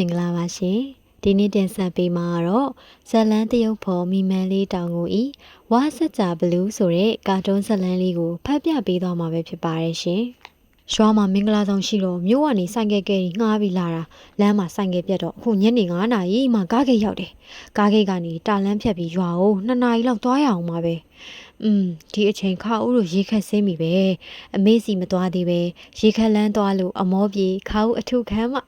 မင်္ဂလာပါရှင်ဒီနေ့တင်ဆက်ပေးမှာကတော့ဇလန်းတရုတ်ဖော်မီမန်လေးတောင်ကိုဤဝါဆက်ကြဘလူးဆိုတဲ့ကာတွန်းဇလန်းလေးကိုဖတ်ပြပေးသွားမှာပဲဖြစ်ပါတယ်ရှင်ရွာမှာမင်္ဂလာဆောင်ရှိတော့မြို့ကနေဆိုင်ကယ်ကယ်ကြီးငှားပြီးလာတာလမ်းမှာဆိုင်ကယ်ပြတ်တော့အခုညနေ9နာရီမှကားဂိတ်ရောက်တယ်ကားဂိတ်ကနေတာလန်းဖြတ်ပြီးရွာကို2နာရီလောက်သွားရအောင်ပါပဲอืมဒီအချိန်ခါဦးတို့ရေခက်ဆင်းပြီပဲအမေးစီမသွားသေးပဲရေခက်လန်းသွားလို့အမောပြေခါဦးအထုခံမှ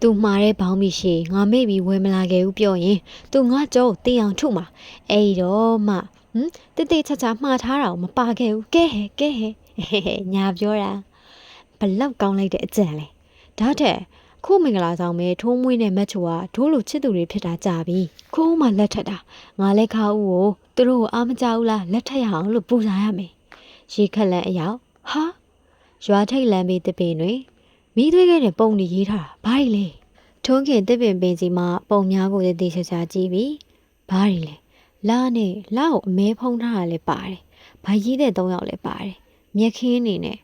သူမှားတဲ့ဘောင်းမီရှိငါမေ့ပြီးဝယ်မလာခဲ့ဘူးပြောရင်သူငါကြောတင်အောင်ထုမှာ အဲ့ဒီတော့မှဟမ်တိတိချာချာမှားထားတာကိုမပါခဲ့ဘူး ကဲဟဲကဲဟဲဟဲဟဲညာပြောတာ ဘလောက်ကောင်းလိုက်တဲ့အကြံလဲ ဒါထက်ခုမင်္ဂလာဆောင်မဲထိုးမွေးနဲ့မက်ချူကဒိုးလိုချစ်သူတွေဖြစ်တာကြပြီ ခိုးမှလက်ထက်တာ ငါလည်းခါဦးကို သူတို့ကိုအားမကြဘူးလားလက်ထက်ရအောင်လို့ပူစားရမယ် ရေခက်လန်အယောက် ဟာ ရွာထိတ်လမ်းပြီးတပင်တွင် မိသွေးခဲ့တဲ့ပုံတွေရေးထားတာဘာကြီးလဲထုံးခင်တစ်ပင်ပင်စီမှာပုံများကိုတည်တည်ချာချာကြည့်ပြီးဘားရီလဲလာနဲ့လာကိုအမဲဖုံးထားတာလည်းပါတယ်။ဗိုက်ကြီးတဲ့၃ယောက်လည်းပါတယ်။မြက်ခင်းအနေနဲ့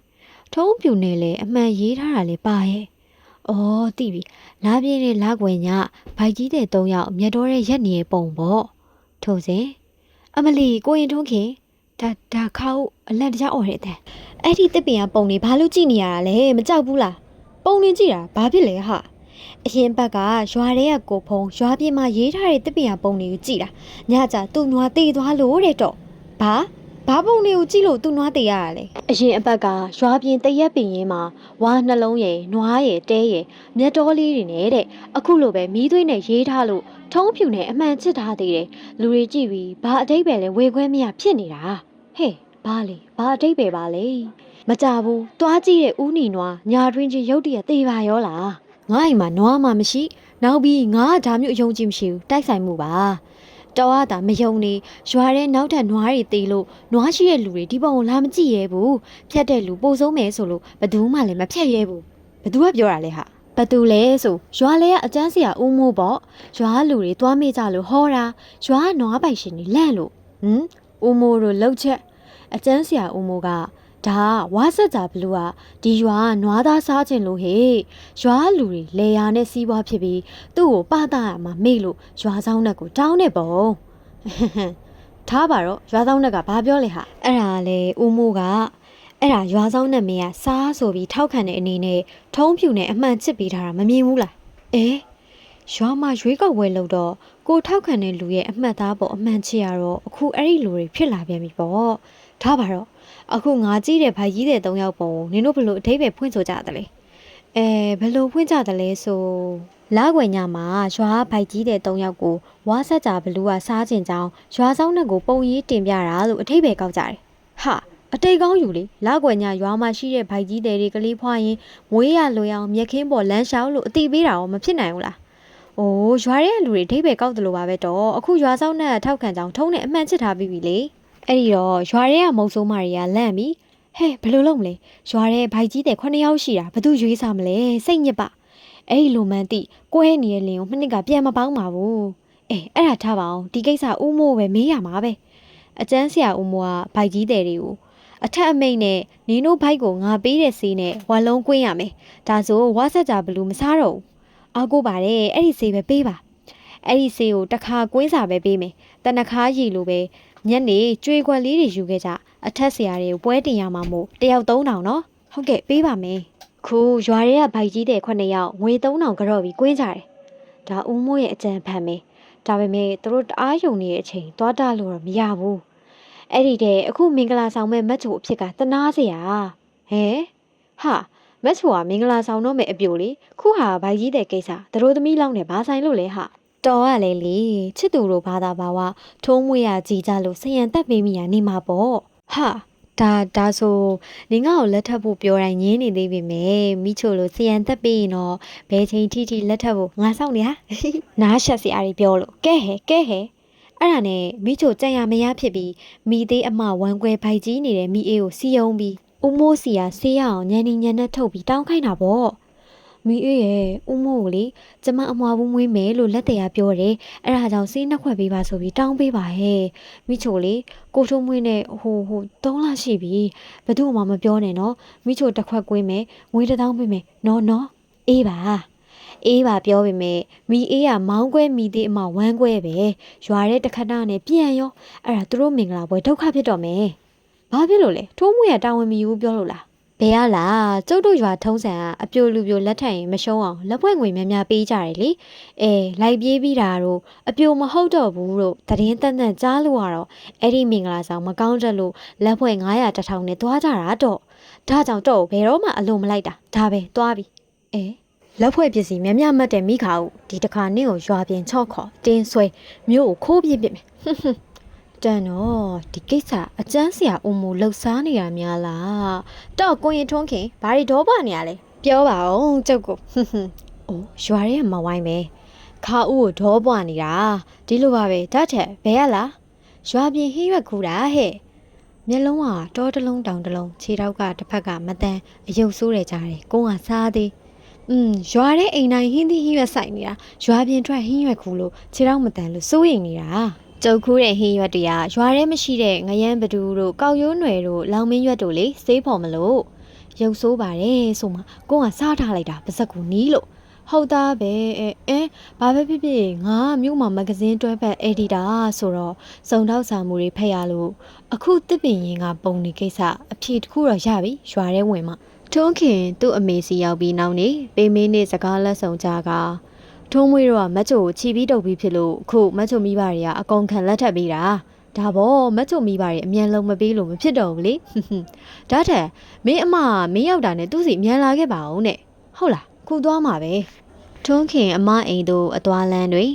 ထုံးပြူနဲ့လည်းအမှန်ရေးထားတာလည်းပါရဲ့။အော်သိပြီ။လာပြည့်တဲ့လာကွယ်ညဗိုက်ကြီးတဲ့၃ယောက်မြတ်တော်ရဲ့ရက်နေရဲ့ပုံပေါ့။ထို့စဉ်အမလီကိုရင်ထုံးခင်ဒါဒါခါဦးအလန့်တကြားអော်တဲ့တဲ့။အဲ့ဒီတစ်ပင်ကပုံတွေဘာလို့ကြည့်နေရတာလဲမကြောက်ဘူးလား။ ပုံတွေကြည့်တာဘာဖြစ်လဲဟာ။အရင်ဘက်ကရွာထဲကကိုဖုံရွာပြင်မှာရေးထားတဲ့တစ်ပင်ရပုံတွေကိုကြည့်တာညကြသူ့နွားတေးသွားလို့တဲ့တော့ဘာဘာပုံတွေကိုကြည့်လို့သူ့နွားတေးရတာလဲအရင်အဘက်ကရွာပြင်တရက်ပင်ရင်းမှာဝါနှလုံးရယ်နွားရယ်တဲရယ်မြက်တော်လေးတွေနဲ့တဲ့အခုလိုပဲမီးသွေးနဲ့ရေးထားလို့ထုံးဖြူနဲ့အမှန်ချစ်ထားသေးတယ်လူတွေကြည့်ပြီးဘာအတိတ်ပဲလဲဝေခွဲမရဖြစ်နေတာဟဲ့ဘာလေဘာအတိတ်ပဲပါလေ မကြဘူးတွားကြည့်တဲ့ဦးနီနွားညာတွင်ချင်းရုတ်တရက်သေးပါရောလားငါ့အိမ်မှာနွားမှမရှိ နောက်ပြီးငါကဒါမျိုးအယုံကြည်မရှိဘူးတိုက်ဆိုင်မှုပါတော်ရတာမယုံနေရွာထဲနောက်ထပ်နွားတွေတေးလို့နွားရှိတဲ့လူတွေဒီပုံကိုလာမကြည့်ရဲဘူးဖြတ်တဲ့လူပို့ဆုံးမယ်ဆိုလို့ဘယ်သူမှလည်းမဖြတ်ရဲဘူးဘယ်သူကပြောတာလဲဟာဘသူလဲဆိုရွာလဲကအကျန်းစရာဦးမိုးပေါ့ရွာလူတွေသွားမေးကြလို့ဟောတာရွာကနွားပိုင်ရှင်တွေလန့်လို့ဟမ်ဦးမိုးတို့လှုပ်ချက်အကျန်းစရာဦးမိုးက ဒါကဝါဆက်ကြဘလူးကဒီရွာကနွားသားစားခြင်းလို့ဟေ့ရွာလူတွေလေယာနဲ့စီးပွားဖြစ်ပြီးသူ့ကိုပတာရမှာမေ့လို့ရွာဆောင်နဲ့ကိုတောင်းနေပုံထားပါတော့ရွာဆောင်နဲ့ကဘာပြောလဲဟာအဲ့ဒါလေဦးမိုးကအဲ့ဒါရွာဆောင်နဲ့မင်းကစားဆိုပြီးထောက်ခံတဲ့အနေနဲ့ထုံးဖြူနဲ့အမှန်ချစ်ပေးထားတာမမြင်ဘူးလားအေးရွာမှာရွေးကောက်ပွဲလုပ်တော့ကိုထောက်ခံတဲ့လူရဲ့အမှတ်သားပေါ်အမှန်ချစ်ရတော့အခုအဲ့ဒီလူတွေဖြစ်လာပြန်ပြီပေါ့ထားပါတော့ အခုငါကြည့်တဲ့ဗိုက်ကြီးတဲ့၃ယောက်ပုံကိုနင်တို့ဘလို့အထိပ္ပယ်ဖွင့်ဆိုကြတယ်လေအဲဘယ်လိုဖွင့်ကြတယ်လဲဆိုလာခွေညမှာရွာဘိုက်ကြီးတဲ့၃ယောက်ကိုဝါဆက်ကြဘလူးကစားကျင်ကြောင်းရွာဆောင်နဲ့ကိုပုံရေးတင်ပြတာလို့အထိပ္ပယ်ကောက်ကြတယ်ဟာအတိတ်ကောင်းอยู่လေလာခွေညရွာမှာရှိတဲ့ဘိုက်ကြီးတဲ့တွေကလေးဖွားရင်မွေးရလွယ်အောင်မြက်ခင်းပေါ်လမ်းလျှောက်လို့အတိပေးတာရောမဖြစ်နိုင်ဘူးလားအိုးရွာရဲ့လူတွေအထိပ္ပယ်ကောက်တယ်လို့ပါပဲတော့အခုရွာဆောင်နဲ့ထောက်ခံကြောင်းထုံးနဲ့အမှန်ချစ်ထားပြီးပြီလေ အဲ့ဒီတော့ရွာရဲ့မုံဆိုးမာတွေကလန့်ပြီးဟဲ့ဘယ်လိုလုပ်မလဲရွာထဲဘိုက်ကြီးတဲ့9ယောက်ရှိတာဘသူရွေးစားမလဲစိတ်ညစ်ပါအဲ့ဒီလိုမှန်းသိကွဲနေတဲ့လင်းကိုမနစ်ကပြန်မပေါင်းပါဘူးအေးအဲ့ဒါထားပါအောင်ဒီကိစ္စဦးမိုးပဲမေးရမှာပဲအကျန်းဆရာဦးမိုးကဘိုက်ကြီးတဲ့တွေကိုအထက်အမိတ်နဲ့နင်းတို့ဘိုက်ကိုငါပေးတဲ့ဆေးနဲ့ဝါလုံးကွင်းရမယ်ဒါဆိုဝါဆက်ကြဘလူးမစားတော့ဘူးအောက်ကိုပါတယ်အဲ့ဒီဆေးပဲပေးပါအဲ့ဒီဆေးကိုတစ်ခါကွင်းစာပဲပေးမယ်တနခါရည်လိုပဲ ညနေကြွေခွက်လေးတွေယူခဲ့ကြအထက်ဆရာတွေကိုပွဲတင်ရမှာမို့တယောက်3000နော်ဟုတ်ကဲ့ပေးပါမယ်ခုရွာရဲကဘိုက်ကြီးတဲ့9ယောက်ငွေ3000ကြော့ပြီးကွင်းကြတယ်ဒါဦးမိုးရဲ့အကြံဖန်ပဲဒါပေမဲ့သူတို့တအားယုံနေတဲ့အချိန်သွားတလို့တော့မရဘူးအဲ့ဒီတဲ့အခုမင်္ဂလာဆောင်မဲ့မတ်ချိုအဖြစ်ကတနာစရာဟဲဟာမတ်ချိုကမင်္ဂလာဆောင်တော့မဲ့အပြိုလေခုဟာဘိုက်ကြီးတဲ့ကိစ္စသူတို့သမီးလောင်းနဲ့ဘာဆိုင်လို့လဲဟာ တော်ရလေလေချစ်သူတို့ဘာသာဘာဝထုံးမွေရကြည်ကြလို့ဆယံတက်ပေးမိရနေမှာပေါ့ဟာဒါဒါဆိုနင်ငါ့ကိုလက်ထပ်ဖို့ပြောတိုင်းညင်းနေသေးပြီမယ်မိချိုလို့ဆယံတက်ပေးရင်တော့ဘယ်ချိန်ထိထိလက်ထပ်ဖို့ငါစောင့်နေဟာနားရှက်စရာတွေပြောလို့ကဲဟဲကဲဟဲအဲ့ဒါနဲ့မိချိုကြံရမရဖြစ်ပြီးမိသေးအမဝမ်းကွဲဘိုက်ကြီးနေတဲ့မိအေးကိုစီယုံပြီးဦးမိုးစီကဆေးရအောင်ညံနေညံနဲ့ထုတ်ပြီးတောင်းခိုင်းတာပေါ့ မိအေးရဲ့ဦးမိုးကိုလေကျမအမွားဘူးမွေးမယ်လို့လက်တရားပြောတယ်အဲ့ဒါကြောင့်ဆေးနှစ်ခွက်ပေးပါဆိုပြီးတောင်းပေးပါဟဲ့မိချိုလေကိုထုံးမွေးနဲ့ဟိုဟို၃လရှိပြီဘယ်သူမှမပြောနဲ့နော်မိချိုတစ်ခွက်ကွင်းမယ်ငွေတစ်သောင်းပေးမယ်နော်နော်အေးပါအေးပါပြောပေမဲ့မိအေးကမောင်းကွဲမိသေးအမဝမ်းကွဲပဲရွာတဲ့တခဏနဲ့ပြန်ရောအဲ့ဒါသူတို့မင်္ဂလာပွဲဒုက္ခဖြစ်တော့မယ်ဘာဖြစ်လို့လဲထိုးမွေရတာဝန်မယူဘူးပြောလို့လား ဘယ်ရလားကျုပ်တို့ရွာထုံးစံကအပြိုလူပြိုလက်ထပ်ရင်မရှုံးအောင်လက်ပွဲငွေများများပေးကြတယ်လေအဲလိုက်ပြေးပြီးတာတို့အပြိုမဟုတ်တော့ဘူးတို့တရင်တန်တန်ကြားလို့ရတော့အဲ့ဒီမင်္ဂလာဆောင်မကောင်းတက်လို့လက်ပွဲ900တထောင်နဲ့သွားကြတာတော့ဒါကြောင့်တော့ဘယ်တော့မှအလိုမလိုက်တာဒါပဲသွားပြီအဲလက်ဖွဲ့ပစ္စည်းများများမှတ်တဲ့မိခါဦးဒီတခါနင့်ကိုရွာပြင်ချော့ခေါ်တင်းဆွဲမြို့ကိုခိုးပြစ်ပစ်မယ်ဟွန်းဟွန်း တန်တော့ဒီကိစ္စအကျန်းစရာအုံမူလှုပ်ရှားနေတာများလားတော့ကိုရင်ထွန်းခင်ဘာတွေဒေါပွားနေရလဲပြောပါအောင်ကျုပ်ကိုဟွန်းဟွန်းအိုးရွာရဲမဝိုင်းပဲခါဦးကိုဒေါပွားနေတာဒီလိုပါပဲဓာတ်ထက်ဘယ်ရလားရွာပြင်ဟင်းရွက်ခူတာဟဲ့မျက်လုံးကတောတစ်လုံးတောင်တစ်လုံးခြေထောက်ကတစ်ဖက်ကမတန်အယုတ်ဆိုးတယ်ကြားတယ်ကိုကစားသေးอืมရွာတဲ့အိမ်တိုင်းဟင်းသီးဟင်းရွက်ဆိုင်နေတာရွာပြင်ထွက်ဟင်းရွက်ခူလို့ခြေထောက်မတန်လို့စိုးရိမ်နေတာ ကြုတ်ခူးတဲ့ဟင်းရွက်တွေကရွာထဲမရှိတဲ့ငရမ်းပဒူတို့ကောက်ရိုးနွယ်တို့လောင်မင်းရွက်တို့လေစေးဖော်မလို့ရုပ်ဆိုးပါတယ်ဆိုမှကိုကစားထားလိုက်တာပါစက်ကူနီးလို့ဟုတ်သားပဲအဲအဲဘာပဲဖြစ်ဖြစ်ငါမြို့မှာမဂဇင်းတွဲဖက်အက်ဒီတာဆိုတော့စုံထောက်စာမှုတွေဖတ်ရလို့အခုတစ်ပင်ရင်ကပုံနေကိစ္စအဖြေတစ်ခုတော့ရပြီရွာထဲဝင်မှထုံးခင်သူ့အမေစီရောက်ပြီးနောက်နေပေမင်းနဲ့စကားလက်ဆောင်ကြက ထုံးမွေးတော့ကမတ်ချိုကိုချီပြီးတုပ်ပြီးဖြစ်လို့အခုမတ်ချိုမိဘတွေကအကုန်ခံလက်ထပ်ပေးတာဒါပေါ့မတ်ချိုမိဘတွေအမြန်လုံးမပေးလို့မဖြစ်တော့ဘူးလေဟွန်းဟွန်းဒါထက်မင်းအမမင်းရောက်တာနဲ့သူ့စီအမြန်လာခဲ့ပါအောင်နဲ့ဟုတ်လားခုသွားမှာပဲထုံးခင်အမအိမ်တို့အသွားလန်းတွေ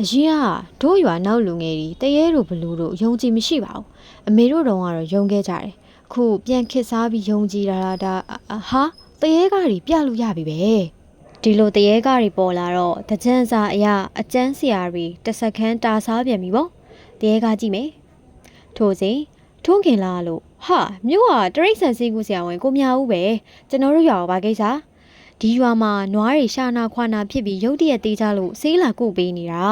အရင်ကတို့ရွာနောက်လူငယ်တွေတရေတို့ဘလူတို့ယုံကြည်မရှိပါဘူးအမေတို့တော့ကတော့ယုံခဲ့ကြတယ်ခုပြန်ခစ်စားပြီးယုံကြည်တာလားဒါအဟာတရေကားတွေပြလို့ရပြီပဲ ဒီလိုတရေကားတွေပေါ်လာတော့တကြံစာအရာအကျန်းစရာတွေတစ်စက္ကန့်တာစားပြန်ပြီပေါ့တရေကားကြည့်မယ်ထို့စဉ်ထုံးခင်လာလို့ဟာမြို့ဟာတရိတ်ဆန်စီကူဆရာဝန်ကိုမြဦးပဲကျွန်တော်တို့ရွာကိုဘာကိစ္စဒီရွာမှာနွားတွေရှာနာခွာနာဖြစ်ပြီးရုတ်တရက်တေးကြလို့ဆေးလာကုပေးနေတာ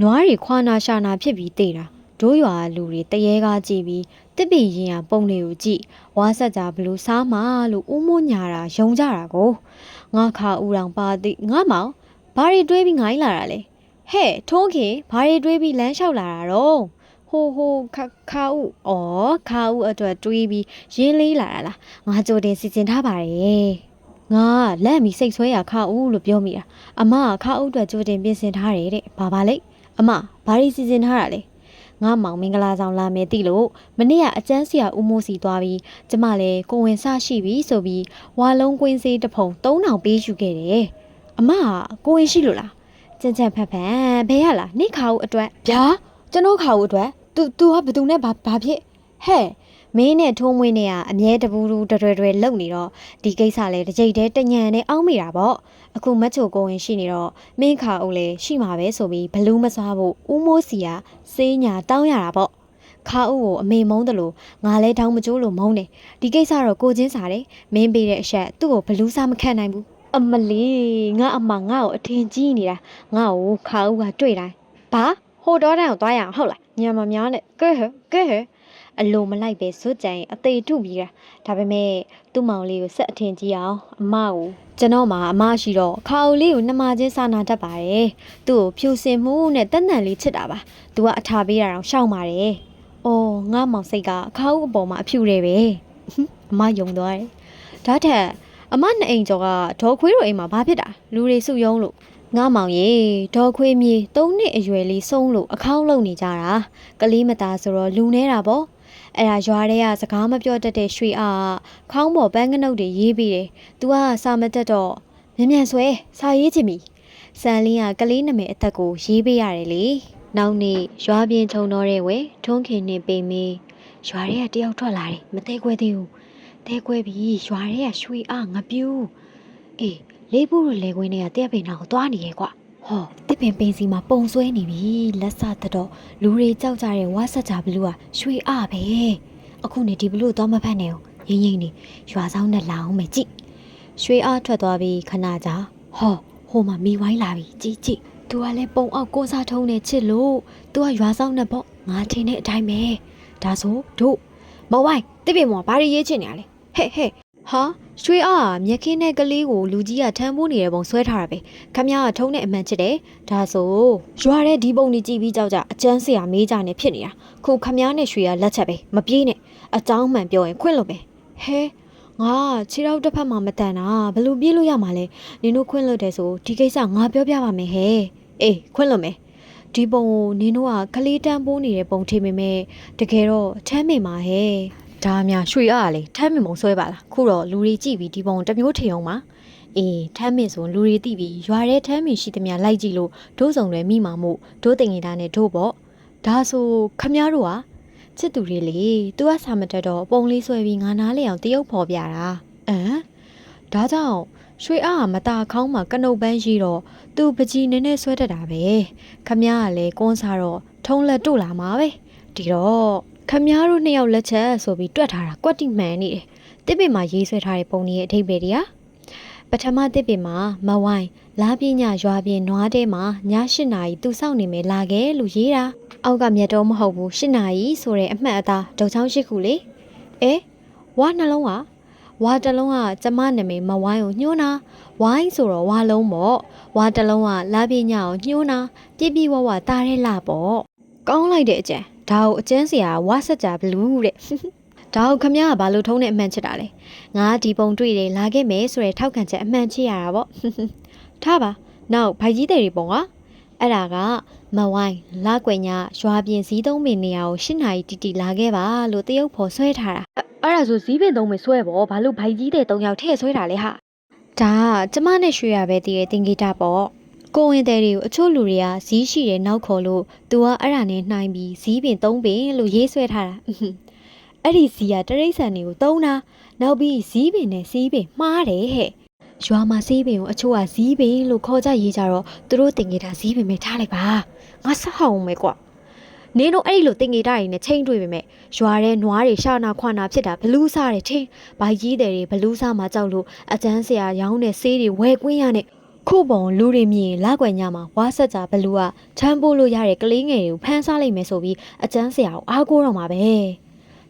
နွားတွေခွာနာရှာနာဖြစ်ပြီးတေးတာတို့ရွာကလူတွေတရေကားကြည့်ပြီးတစ်ပင်ရင်ရပုံတွေကိုကြည့်ဝါဆက်ကြဘလို့စားမလို့ဦးမွညာတာယုံကြတာကို ငါခါဦးတောင်ပါသည်ငါမောင်ဘာတွေတွေးပြီးငိုင်းလာတာလဲဟဲ့ထုံးခင်ဘာတွေတွေးပြီးလမ်းလျှောက်လာတာတော့ဟိုဟိုခါခါဦးဩခါဦးအတွက်တွေးပြီးရင်းလေးလာတာလားငါကြိုတင်စီစဉ်ထားပါတယ်ငါလက်မီစိတ်ဆွဲရခါဦးလို့ပြောမိတာအမကခါဦးအတွက်ကြိုတင်ပြင်ဆင်ထားတယ်တဲ့ဘာပါလိမ့်အမဘာတွေစီစဉ်ထားတာလဲ ငါမောင်မင်္ဂလာဆောင်လာမယ်တိလို့မနေ့ကအကျန်းစရာဦးမိုးစီသွားပြီးကျမလည်းကိုဝင်ဆရှိပြီဆိုပြီးဝါလုံးကွင်းစေးတစ်ဖုံ3000ပေးယူခဲ့တယ်အမကကိုဝင်ရှိလို့လားကြင်ကြင်ဖက်ဖက်ဘယ်ရလားနိခါဦးအတွက်ဗျာကျွန်တော်ခါဦးအတွက် तू तू ကဘယ်သူနဲ့ဘာဘာဖြစ်ဟဲ့မင်းနဲ့ထိုးမွေးနဲ့ကအမြဲတပူတူတရွယ်ရွယ်လုံနေတော့ဒီကိစ္စလဲတစ်ကြိတ်တည်းတညံနဲ့အောင်းမိတာပေါ့ အခုမတ်ချိုကိုဝင်ရှိနေတော့မင်းခါဦးလဲရှိမှာပဲဆိုပြီးဘလူးမစွားဖို့ဦးမိုးစီကစေးညာတောင်းရတာပေါ့ခါဦးကိုအမေမုန်းတယ်လို့ငါလဲတောင်းမကြိုးလို့မုန်းတယ်ဒီကိစ္စတော့ကိုချင်းစားတယ်မင်းပေးတဲ့အချက်သူ့ကိုဘလူးစားမခံနိုင်ဘူးအမလီငါအမငါ့ကိုအထင်ကြီးနေတာငါ့ကိုခါဦးကတွေ့တိုင်းဘာဟိုတော့တန်းကိုသွားရအောင်ဟုတ်လားညံမများနဲ့ကဲဟဲကဲဟဲ အလိုမလိုက်ပဲဇွတ်ကြိုင်အသေးထုပြီးတာဒါပေမဲ့သူ့မောင်လေးကိုဆက်အထင်ကြီးအောင်အမကိုကျွန်တော်မှအမရှိတော့ခါအုပ်လေးကိုနှမချင်းစာနာတတ်ပါတယ်သူ့ကိုဖြူစင်မှုနဲ့တက်နံလေးချစ်တာပါသူကအထာပေးတာတော့ရှောက်ပါတယ်အော်ငါမောင်စိတ်ကခါအုပ်အပေါ်မှာအဖြူတယ်ပဲအမယုံသွားတယ်ဒါထက်အမနှစ်အိမ်ကျော်ကဒေါ်ခွေးတို့အိမ်မှာဘာဖြစ်တာလူတွေစုယုံလို့ငါမောင်ရေဒေါ်ခွေးမြေ၃နှစ်အရွယ်လေးဆုံးလို့အခေါင်းလုံနေကြတာကလေးမသားဆိုတော့လူနေတာပေါ့ အဲ့ဒါရွာထဲကစကားမပြောတတ်တဲ့ရွှေအားကခေါင်းပေါ်ပန်းကနုတ်တွေရေးပြီးတယ်။ तू ကစာမတက်တော့မြန်မြန်ဆွဲစာရေးချင်ပြီ။စံလင်းကကလေးနာမည်အသက်ကိုရေးပေးရတယ်လေ။နောက်နေ့ရွာပြင်ခြုံတော့တဲ့ဝဲထုံးခင်နဲ့ပိန်မင်းရွာထဲကတယောက်ထွက်လာတယ်မသေးခွဲသေးဘူး။သေးခွဲပြီးရွာထဲကရွှေအားငပြူး။အေးလေးဘူးလိုလေခွင်းတွေကတဲ့ပင်နာကိုသွားနေရဲ့ကွာ။ ဟောတစ်ပင်ပင်စီမှာပုံဆွဲနေပြီလက်စတတော့လူတွေကြောက်ကြတဲ့ဝါဆက်ကြဘလူးကရွှေအားပဲအခုနေဒီဘလူးတော့မဖက်နဲ့ရင်းရင်းနေရွာဆောင်နဲ့လာအောင်မယ်ကြည့်ရွှေအားထွက်သွားပြီးခဏကြာဟောဟိုမှာမိဝိုင်းလာပြီကြည့်ကြည့်သူကလည်းပုံအောက်ကိုစားထုံးနေချစ်လို့သူကရွာဆောင်နဲ့ပေါ့ငါထင်တဲ့အတိုင်းပဲဒါဆိုတို့မဝိုင်းတစ်ပင်မော်ဘာတွေရေးချင်နေရလဲဟဲ့ဟဲ့ဟာ ရွှေအားမြက်ခင်းတဲ့ကလေးကိုလူကြီးကထမ်းပိုးနေတဲ့ပုံဆွဲထားတာပဲခမရကထုံးတဲ့အမှန်ချစ်တယ်ဒါဆိုရွာတဲ့ဒီပုံကြီးကြည့်ပြီးကြောက်ကြအကျန်းစရာမေးကြနေဖြစ်နေတာခုခမရနဲ့ရွှေကလက်ချက်ပဲမပြေးနဲ့အကြောင်းမှန်ပြောရင်ခွင့်လို့ပဲဟဲငါခြေတော့တစ်ဖက်မှာမတန်တာဘယ်လိုပြေးလို့ရမှာလဲနင်တို့ခွင့်လို့တယ်ဆိုဒီကိစ္စငါပြောပြပါမယ်ဟဲအေးခွင့်လို့မယ်ဒီပုံကိုနင်တို့ကကလေးတန်းပိုးနေတဲ့ပုံထင်ပေမဲ့တကယ်တော့ထမ်းမိမှာဟဲ့ ဒါအများရွှေအားကလေထမ်းမင်ပုံဆွဲပါလားခုတော့လူတွေကြည့်ပြီးဒီပုံတစ်မျိုးထင်အောင်ပါအေးထမ်းမင်ဆိုလူတွေသိပြီးရွာထဲထမ်းမင်ရှိသမျှလိုက်ကြည့်လို့ဒိုးဆောင်တွေမိမှာမို့ဒိုးတင်နေတာနဲ့ဒိုးပေါ့ဒါဆိုခမည်းတော်ကချစ်သူတွေလေ तू ကစာမတက်တော့ပုံလေးဆွဲပြီးငါနားလေအောင်တရုပ်ဖော်ပြတာအမ်ဒါကြောင့်ရွှေအားကမตาခေါင်းမှာကနုတ်ပန်းရှိတော့သူပကြီးနည်းနည်းဆွဲတတ်တာပဲခမည်းကလည်းကွန်းစားတော့ထုံးလက်တို့လာမှာပဲဒီတော့ ခမည်းတော်နှစ်ယောက်လက်ချက်ဆိုပြီးတွက်ထားတာကွက်တိမှန်နေတယ်။တစ်ပင်မှာရေးဆွဲထားတဲ့ပုံကြီးရဲ့အထိပ္ပယ်တွေကပထမတစ်ပင်မှာမဝိုင်းလာပြညရွာပြင်းနွားတဲမှာည၈နာရီသူစောင့်နေမယ်လာခဲ့လို့ရေးတာ။အောက်ကမြတ်တော်မဟုတ်ဘူး၈နာရီဆိုတဲ့အမှတ်အသားဒုံချောင်းရှိခုလေ။အဲဝါနှလုံးကဝါတစ်လုံးကကျမနာမည်မဝိုင်းကိုညှိုးနာဝိုင်းဆိုတော့ဝါလုံးပေါ့ဝါတစ်လုံးကလာပြညကိုညှိုးနာပြပြဝဝတားရဲလာပေါ့ကောင်းလိုက်တဲ့အကျန် ဒါကိုအကျန်းစရာဝါဆက်ကြဘလူးတဲ့ဒါကိုခမရကဘာလို့ထုံးတဲ့အမှန်ချစ်တာလဲငါဒီပုံတွေ့တယ်လာခဲ့မယ်ဆိုရယ်ထောက်ခံချက်အမှန်ချစ်ရတာပေါ့ထားပါနောက်ဗိုက်ကြီးတဲ့ဒီပုံကအဲ့ဒါကမဝိုင်းလာကွယ်ညရွာပြင်စည်းသုံးပင်နေရာကို၈နာရီတီတီလာခဲ့ပါလို့တရုပ်ဖော်ဆွဲထားတာအဲ့ဒါဆိုစည်းပင်သုံးပင်ဆွဲပေါ့ဘာလို့ဗိုက်ကြီးတဲ့၃ယောက်ထည့်ဆွဲတာလဲဟာဒါကကျမနဲ့ရွှေရပဲတည်တဲ့တင်ဂီတာပေါ့ ကိုဝင်တဲ့တွေကိုအချို့လူတွေကဇီးရှိတယ်နောက်ခေါ်လို့ तू ကအဲ့ဒါနဲ့နှိုင်းပြီးဇီးပင်သုံးပင်လို့ရေးဆွဲထားတာအဲ့ဒီဇီးကတရိတ်ဆန်တွေကိုသုံးတာနောက်ပြီးဇီးပင်နဲ့စီးပင်မှားတယ်ဟဲ့ရွာမှာစီးပင်ကိုအချို့ကဇီးပင်လို့ခေါ်ကြရေးကြတော့သူတို့တင်နေတာဇီးပင်ပဲထားလိုက်ပါငါဆက်ဟောင်းမယ်ကွာနင်းတို့အဲ့ဒီလိုတင်နေတာတွေနဲ့ချိန်တွေ့ပေမဲ့ရွာထဲနွားတွေရှာနာခွာနာဖြစ်တာဘလူးစားတယ်ထင်ဘိုက်ကြီးတယ်တွေဘလူးစားမှာကြောက်လို့အကျန်းစရာရောင်းတဲ့ဆေးတွေဝယ်ကွင်းရနဲ့ ခုပုံလူတွေမြင်လာကွယ်ညမှာဝါဆက်ကြဘလူးကချမ်းပိုးလို့ရတဲ့ကလေးငယ်တွေကိုဖမ်းစားလိုက်မယ်ဆိုပြီးအကျန်းစရာကိုအားကိုးတော့မှာပဲ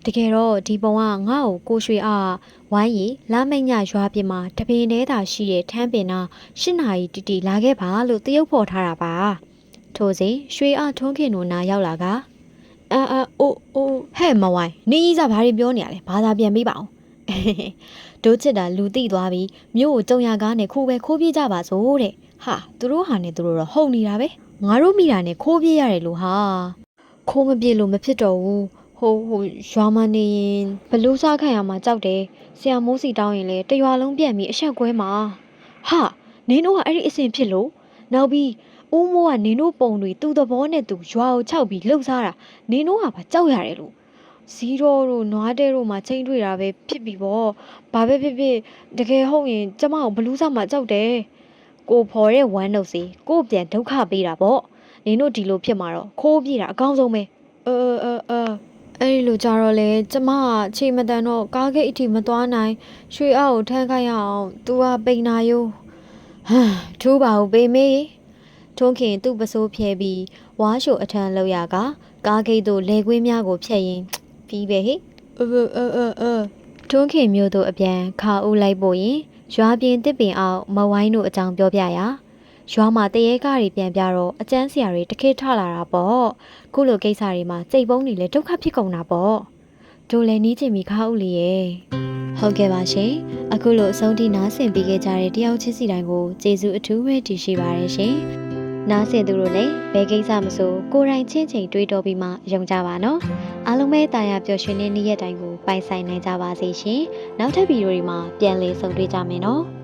တကယ်တော့ဒီပုံကငါ့ကိုကိုရွှေအားဝိုင်းရီလာမိတ်ညရွာပြင်မှာတပင်သေးတာရှိတဲ့ထမ်းပင်နာ၈နာရီတီတီလာခဲ့ပါလို့တရုပ်ဖော်ထားတာပါထို့စဉ်ရွှေအားထွန်းခင်တို့နာရောက်လာကအာအာအိုအိုဟဲ့မဝိုင်းနင်းကြီးစားဘာတွေပြောနေရလဲဘာသာပြန်ပေးပါအောင် ဒိုးချစ်တာလူတိသွားပြီးမြို့ကိုကြုံရကားနဲ့ခိုးပဲခိုးပြေးကြပါစို့တဲ့ဟာသူတို့ဟာနဲ့သူတို့တော့ဟုတ်နေတာပဲငါတို့မိတာနဲ့ခိုးပြေးရတယ်လို့ဟာခိုးမပြေလို့မဖြစ်တော့ဘူးဟိုဟိုရွာမနေရင်ဘလူးစားခံရမှာကြောက်တယ်ဆရာမိုးစီတောင်းရင်လေတရွာလုံးပြက်ပြီးအဆက်ကွဲမှာဟာနင်းတို့ကအဲ့ဒီအဆင်ဖြစ်လို့နောက်ပြီးဦးမိုးကနင်းတို့ပုံတွေသူ့သဘောနဲ့သူရွာကိုခြောက်ပြီးလှုပ်ရှားတာနင်းတို့ကဘာကြောက်ရတယ်လို့ ဇီရိုတို့နွားတဲတို့မှာချိန်တွေ့တာပဲဖြစ်ပြီပေါ့ဘာပဲဖြစ်ဖြစ်တကယ်ဟုတ်ရင်ကျမကိုဘလူးစားမှာကြောက်တယ်ကိုဖော်တဲ့ဝမ်းနှုတ်စီကိုပြန်ဒုက္ခပေးတာပေါ့နင်တို့ဒီလိုဖြစ်မှာတော့ခိုးပြေးတာအကောင်းဆုံးပဲအဲအဲအဲအဲ့ဒီလိုကြတော့လေကျမကခြေမတန်တော့ကားဂိတ်အထိမသွားနိုင်ရွှေအောက်ကိုထမ်းခိုင်းရအောင် तू ကပိန်နာယိုးဟမ်ထူးပါဘူးပေမေးထုံးခင်သူ့ပစိုးဖြဲပြီးဝါရှိုအထမ်းလောက်ရကကားဂိတ်တို့လေကွင်းများကိုဖျက်ရင် ပြီးပဲဟိအအအအအတွန်းခင်မျိုးတို့အပြန်ခါဦးလိုက်ဖို့ရင်ရွာပြင်တစ်ပင်အောင်မဝိုင်းတို့အကြောင်းပြောပြရာရွာမှာတရေကားတွေပြန်ပြတော့အကျန်းစရာတွေတခေထလာတာပေါ့ခုလိုကိစ္စတွေမှာစိတ်ပုံးတွေလည်းဒုက္ခဖြစ်ကုန်တာပေါ့တို့လည်းနီးချင်ပြီခါဦးလေးရဲ့ဟုတ်ကဲ့ပါရှင်အခုလိုအဆုံးထိနားဆင်ပေးခဲ့ကြတဲ့တယောက်ချင်းစီတိုင်းကိုကျေးဇူးအထူးပဲတင်ရှိပါတယ်ရှင် နားဆင်သူတို့လည်းဘယ်ကိစ္စမဆိုကိုယ်တိုင်ချင်းချင်းတွေးတောပြီးမှယုံကြပါနော်အားလုံးပဲတာယာပျော်ရွှင်တဲ့နေ့ရက်တိုင်းကိုပိုင်ဆိုင်နိုင်ကြပါစေရှင်နောက်ထပ်ဗီဒီယိုတွေမှာပြန်လည်ဆုံတွေ့ကြမယ်နော်